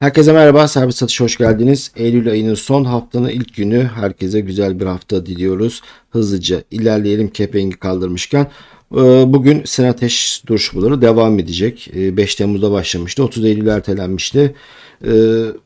Herkese merhaba, Serbest Satış'a hoş geldiniz. Eylül ayının son haftanın ilk günü. Herkese güzel bir hafta diliyoruz. Hızlıca ilerleyelim kepengi kaldırmışken. Ee, Bugün Senateş duruşmaları devam edecek. Ee, 5 Temmuz'da başlamıştı. 30 Eylül ertelenmişti. Ee,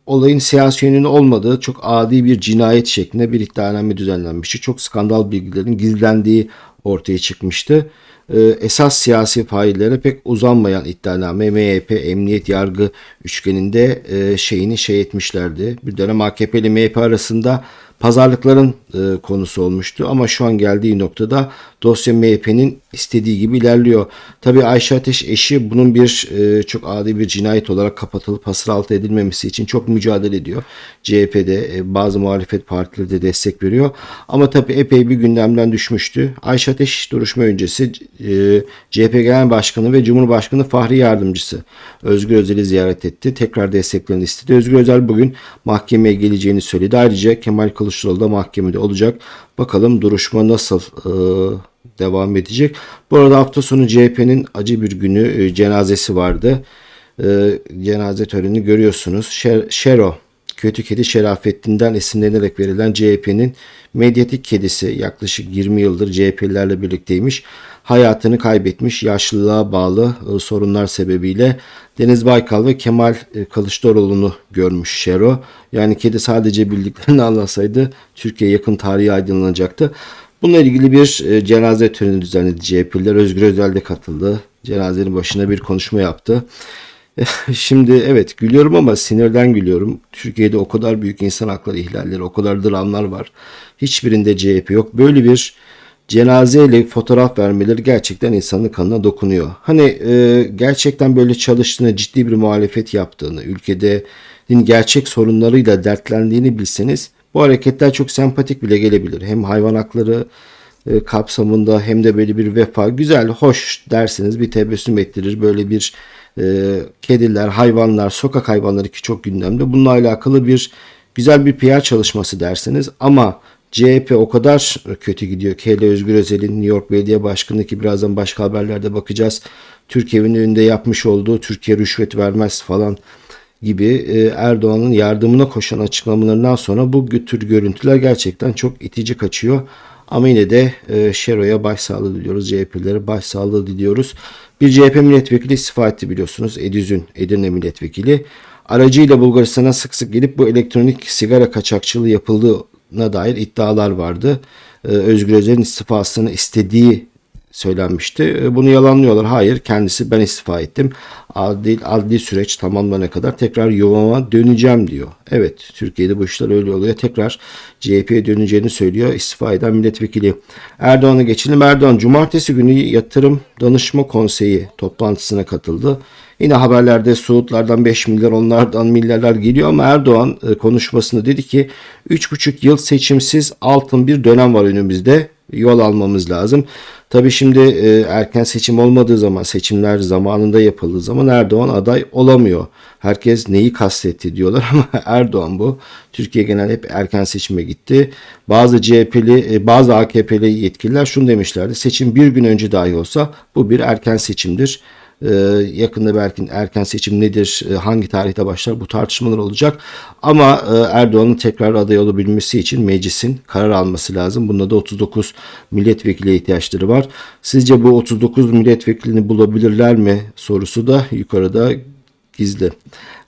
Olayın siyasi yönünün olmadığı çok adi bir cinayet şeklinde bir iddianame düzenlenmişti. Çok skandal bilgilerin gizlendiği ortaya çıkmıştı esas siyasi faillere pek uzanmayan iddianame MHP emniyet yargı üçgeninde e, şeyini şey etmişlerdi. Bir dönem AKP ile MHP arasında pazarlıkların e, konusu olmuştu ama şu an geldiği noktada dosya MHP'nin istediği gibi ilerliyor. Tabii Ayşe Ateş eşi bunun bir e, çok adi bir cinayet olarak kapatılıp hasır altı edilmemesi için çok mücadele ediyor. CHP'de e, bazı muhalefet partileri de destek veriyor. Ama tabii epey bir gündemden düşmüştü. Ayşe Ateş duruşma öncesi e, CHP Genel Başkanı ve Cumhurbaşkanı Fahri Yardımcısı Özgür Özel'i ziyaret etti. Tekrar desteklerini istedi. Özgür Özel bugün mahkemeye geleceğini söyledi. Ayrıca Kemal Kılıçdaroğlu da mahkemede olacak. Bakalım duruşma nasıl e, devam edecek. Bu arada hafta sonu CHP'nin acı bir günü e, cenazesi vardı. E, cenaze törenini görüyorsunuz. Şer, Şero, Kötü Kedi Şerafettin'den esinlenerek verilen CHP'nin medyatik kedisi yaklaşık 20 yıldır CHP'lilerle birlikteymiş. Hayatını kaybetmiş yaşlılığa bağlı e, sorunlar sebebiyle Deniz Baykal ve Kemal e, Kılıçdaroğlu'nu görmüş Şero. Yani kedi sadece bildiklerini anlasaydı Türkiye yakın tarihi aydınlanacaktı. Bununla ilgili bir e, cenaze töreni düzenledi CHP'liler. Özgür Özel de katıldı. Cenazenin başına bir konuşma yaptı. Şimdi evet gülüyorum ama sinirden gülüyorum. Türkiye'de o kadar büyük insan hakları ihlalleri, o kadar dramlar var. Hiçbirinde CHP yok. Böyle bir cenazeyle fotoğraf vermeleri gerçekten insanın kanına dokunuyor. Hani e, gerçekten böyle çalıştığını, ciddi bir muhalefet yaptığını, ülkede gerçek sorunlarıyla dertlendiğini bilseniz bu hareketler çok sempatik bile gelebilir. Hem hayvan hakları e, kapsamında hem de böyle bir vefa güzel, hoş derseniz bir tebessüm ettirir. Böyle bir e, kediler, hayvanlar, sokak hayvanları ki çok gündemde. Bununla alakalı bir güzel bir PR çalışması derseniz ama CHP o kadar kötü gidiyor ki hele Özgür Özel'in New York Belediye Başkanı ki birazdan başka haberlerde bakacağız. Türkiye'nin önünde yapmış olduğu Türkiye rüşvet vermez falan gibi e, Erdoğan'ın yardımına koşan açıklamalarından sonra bu tür görüntüler gerçekten çok itici kaçıyor. Ama yine de e, Şero'ya başsağlığı diliyoruz. CHP'lilere başsağlığı diliyoruz. Bir CHP milletvekili istifa etti biliyorsunuz. Edizün, Edirne milletvekili. Aracıyla Bulgaristan'a sık sık gelip bu elektronik sigara kaçakçılığı yapıldığına dair iddialar vardı. Ee, Özgür Özel'in istifasını istediği söylenmişti. Ee, Bunu yalanlıyorlar. Hayır kendisi ben istifa ettim. Adli, adli süreç tamamlanana kadar tekrar yuvama döneceğim diyor. Evet Türkiye'de bu işler öyle oluyor. Tekrar CHP'ye döneceğini söylüyor istifa eden milletvekili. Erdoğan'a geçelim. Erdoğan cumartesi günü yatırım danışma konseyi toplantısına katıldı. Yine haberlerde Suudlardan 5 milyar onlardan milyarlar geliyor ama Erdoğan e, konuşmasında dedi ki 3,5 yıl seçimsiz altın bir dönem var önümüzde yol almamız lazım. Tabii şimdi e, erken seçim olmadığı zaman, seçimler zamanında yapıldığı zaman Erdoğan aday olamıyor. Herkes neyi kastetti diyorlar ama Erdoğan bu. Türkiye genel hep erken seçime gitti. Bazı CHP'li, e, bazı AKP'li yetkililer şunu demişlerdi. Seçim bir gün önce dahi olsa bu bir erken seçimdir. Ee, yakında belki erken seçim nedir, e, hangi tarihte başlar bu tartışmalar olacak. Ama e, Erdoğan'ın tekrar aday olabilmesi için meclisin karar alması lazım. Bunda da 39 milletvekili ihtiyaçları var. Sizce bu 39 milletvekilini bulabilirler mi sorusu da yukarıda gizli.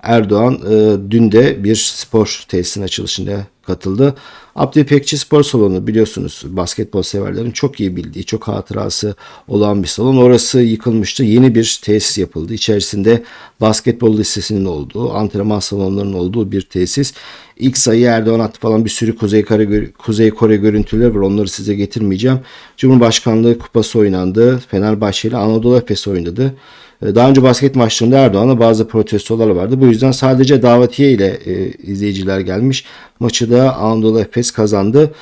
Erdoğan e, dün de bir spor tesisinin açılışında katıldı. Abdü İpekçi Spor Salonu biliyorsunuz basketbol severlerin çok iyi bildiği, çok hatırası olan bir salon. Orası yıkılmıştı. Yeni bir tesis yapıldı. İçerisinde basketbol listesinin olduğu, antrenman salonlarının olduğu bir tesis. İlk sayı Erdoğan attı falan bir sürü Kuzey Kore, Kuzey Kore görüntüleri var. Onları size getirmeyeceğim. Cumhurbaşkanlığı kupası oynandı. Fenerbahçe ile Anadolu Efes oynadı. Daha önce basket maçlarında Erdoğan'a bazı protestolar vardı. Bu yüzden sadece davetiye ile e, izleyiciler gelmiş. Maçı da Anadolu Efes kazandı.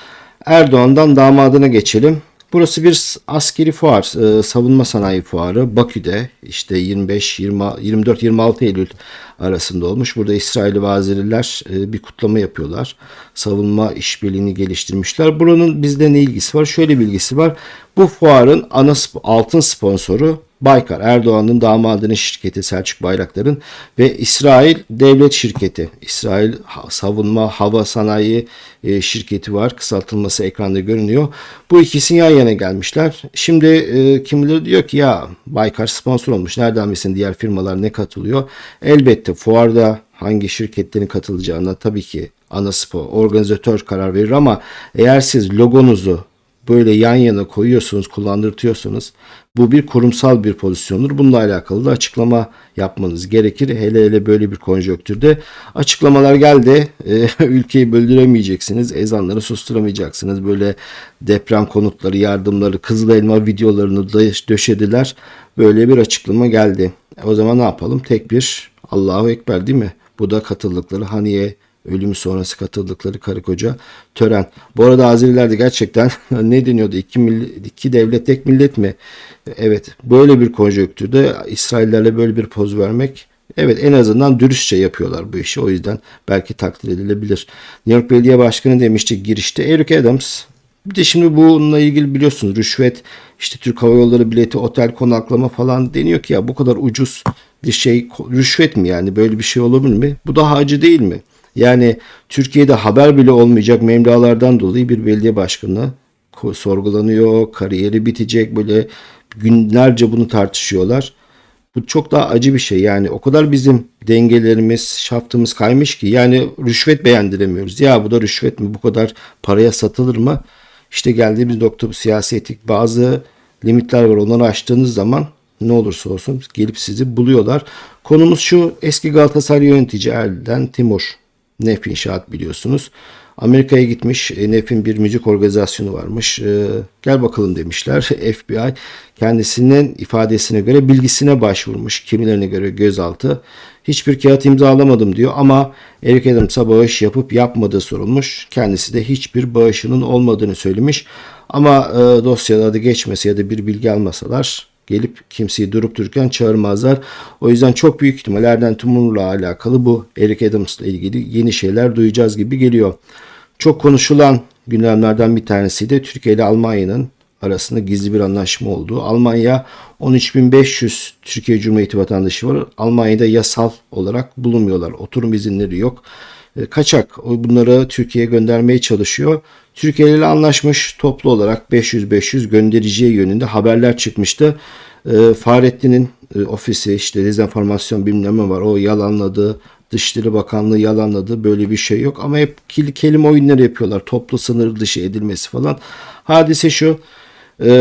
Erdoğan'dan damadına geçelim. Burası bir askeri fuar, e, savunma sanayi fuarı Bakü'de işte 25 20 24 26 Eylül arasında olmuş. Burada İsrail vazirler e, bir kutlama yapıyorlar. Savunma işbirliğini geliştirmişler. Buranın bizde ne ilgisi var? Şöyle bilgisi var. Bu fuarın ana altın sponsoru Baykar Erdoğan'ın damadının şirketi Selçuk Bayraktar'ın ve İsrail devlet şirketi. İsrail savunma hava sanayi e, şirketi var. Kısaltılması ekranda görünüyor. Bu ikisi yan yana gelmişler. Şimdi e, kimileri diyor ki ya Baykar sponsor olmuş. Nereden bilsin diğer firmalar ne katılıyor? Elbette fuarda hangi şirketlerin katılacağına tabii ki Anaspor organizatör karar verir ama eğer siz logonuzu böyle yan yana koyuyorsunuz, kullandırtıyorsunuz. Bu bir kurumsal bir pozisyondur. Bununla alakalı da açıklama yapmanız gerekir. Hele hele böyle bir konjonktürde açıklamalar geldi. E, ülkeyi böldüremeyeceksiniz. Ezanları susturamayacaksınız. Böyle deprem konutları, yardımları, kızıl elma videolarını da döşediler. Böyle bir açıklama geldi. E, o zaman ne yapalım? Tek bir Allahu Ekber değil mi? Bu da katıldıkları Haniye ölümü sonrası katıldıkları karı koca tören. Bu arada Azerilerde gerçekten ne deniyordu? İki, millet, iki devlet tek millet mi? Evet böyle bir konjonktürde İsraillerle böyle bir poz vermek evet en azından dürüstçe yapıyorlar bu işi. O yüzden belki takdir edilebilir. New York Belediye Başkanı demişti girişte Eric Adams bir de şimdi bununla ilgili biliyorsunuz rüşvet işte Türk Hava Yolları bileti otel konaklama falan deniyor ki ya bu kadar ucuz bir şey rüşvet mi yani böyle bir şey olabilir mi? Bu daha acı değil mi? Yani Türkiye'de haber bile olmayacak memlalardan dolayı bir belediye başkanı sorgulanıyor, kariyeri bitecek böyle günlerce bunu tartışıyorlar. Bu çok daha acı bir şey. Yani o kadar bizim dengelerimiz, şaftımız kaymış ki yani rüşvet beğendiremiyoruz. Ya bu da rüşvet mi? Bu kadar paraya satılır mı? İşte geldiğimiz nokta bu siyasi etik. Bazı limitler var. Onları aştığınız zaman ne olursa olsun gelip sizi buluyorlar. Konumuz şu. Eski Galatasaray yönetici Erden Timur. Nef İnşaat biliyorsunuz. Amerika'ya gitmiş. E, Nef'in bir müzik organizasyonu varmış. E, gel bakalım demişler. FBI kendisinin ifadesine göre bilgisine başvurmuş. Kimilerine göre gözaltı. Hiçbir kağıt imzalamadım diyor ama Eric Adams'a bağış yapıp yapmadığı sorulmuş. Kendisi de hiçbir bağışının olmadığını söylemiş. Ama e, dosyada adı geçmese ya da bir bilgi almasalar gelip kimseyi durup dururken çağırmazlar. O yüzden çok büyük ihtimal Erden alakalı bu Eric Adams'la ilgili yeni şeyler duyacağız gibi geliyor. Çok konuşulan gündemlerden bir tanesi de Türkiye ile Almanya'nın arasında gizli bir anlaşma olduğu. Almanya 13.500 Türkiye Cumhuriyeti vatandaşı var. Almanya'da yasal olarak bulunmuyorlar. Oturum izinleri yok. E, Kaçak bunları Türkiye'ye göndermeye çalışıyor. Türkiye ile anlaşmış toplu olarak 500-500 göndereceği yönünde haberler çıkmıştı. E, Fahrettin'in e, ofisi işte dezenformasyon bilmem var o yalanladı. Dışişleri Bakanlığı yalanladı. Böyle bir şey yok. Ama hep kelime oyunları yapıyorlar. Toplu sınır dışı edilmesi falan. Hadise şu.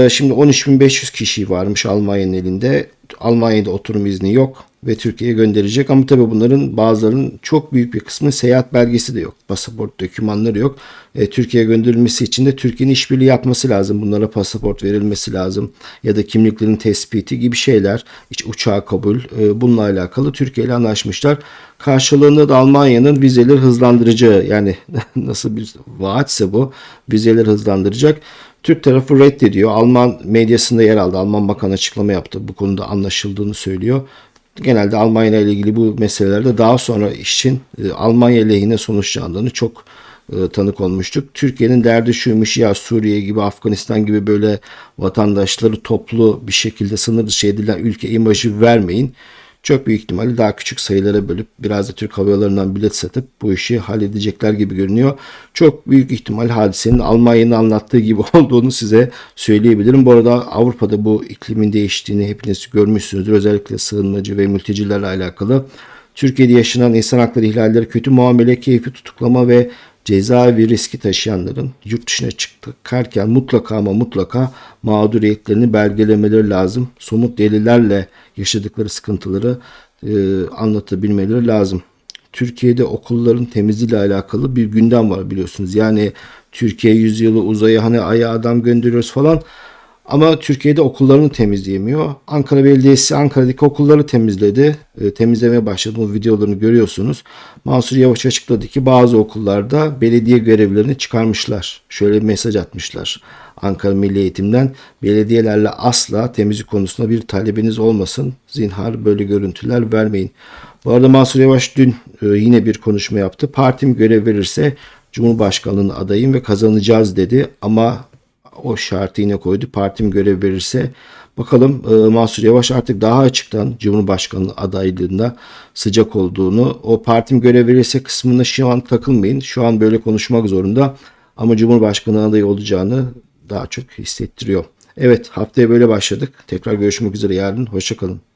Şimdi 13.500 kişi varmış Almanya'nın elinde. Almanya'da oturum izni yok ve Türkiye'ye gönderecek. Ama tabii bunların bazılarının çok büyük bir kısmı seyahat belgesi de yok. Pasaport dokümanları yok. E, Türkiye'ye gönderilmesi için de Türkiye'nin işbirliği yapması lazım. Bunlara pasaport verilmesi lazım. Ya da kimliklerin tespiti gibi şeyler. İşte uçağa kabul. E, bununla alakalı Türkiye ile anlaşmışlar. Karşılığında da Almanya'nın vizeleri hızlandırıcı yani nasıl bir vaatse bu vizeleri hızlandıracak. Türk tarafı reddediyor. Alman medyasında yer aldı. Alman bakan açıklama yaptı. Bu konuda anlaşıldığını söylüyor. Genelde Almanya ile ilgili bu meselelerde daha sonra işin e, Almanya lehine sonuçlandığını çok e, tanık olmuştuk. Türkiye'nin derdi şuymuş ya Suriye gibi Afganistan gibi böyle vatandaşları toplu bir şekilde sınır dışı edilen ülke imajı vermeyin. Çok büyük ihtimalle daha küçük sayılara bölüp biraz da Türk Hava Yolları'ndan bilet satıp bu işi halledecekler gibi görünüyor. Çok büyük ihtimal hadisenin Almanya'nın anlattığı gibi olduğunu size söyleyebilirim. Bu arada Avrupa'da bu iklimin değiştiğini hepiniz görmüşsünüzdür. Özellikle sığınmacı ve mültecilerle alakalı. Türkiye'de yaşanan insan hakları ihlalleri, kötü muamele, keyfi tutuklama ve cezaevi riski taşıyanların yurt dışına çıkarken mutlaka ama mutlaka mağduriyetlerini belgelemeleri lazım. Somut delillerle yaşadıkları sıkıntıları e, anlatabilmeleri lazım. Türkiye'de okulların temizliğiyle alakalı bir gündem var biliyorsunuz. Yani Türkiye yüzyılı uzaya hani aya adam gönderiyoruz falan. Ama Türkiye'de okullarını temizleyemiyor. Ankara Belediyesi Ankara'daki okulları temizledi. E, temizlemeye başladı. O videolarını görüyorsunuz. Mansur Yavaş açıkladı ki bazı okullarda belediye görevlerini çıkarmışlar. Şöyle bir mesaj atmışlar. Ankara Milli Eğitim'den belediyelerle asla temizlik konusunda bir talebiniz olmasın. Zinhar böyle görüntüler vermeyin. Bu arada Mansur Yavaş dün e, yine bir konuşma yaptı. Partim görev verirse Cumhurbaşkanlığına adayım ve kazanacağız dedi. Ama o şartı yine koydu. Partim görev verirse Bakalım e, Mansur Yavaş artık daha açıktan Cumhurbaşkanlığı adaylığında sıcak olduğunu o partim görev verirse kısmına şu an takılmayın. Şu an böyle konuşmak zorunda ama Cumhurbaşkanı adayı olacağını daha çok hissettiriyor. Evet haftaya böyle başladık. Tekrar görüşmek üzere yarın. Hoşçakalın.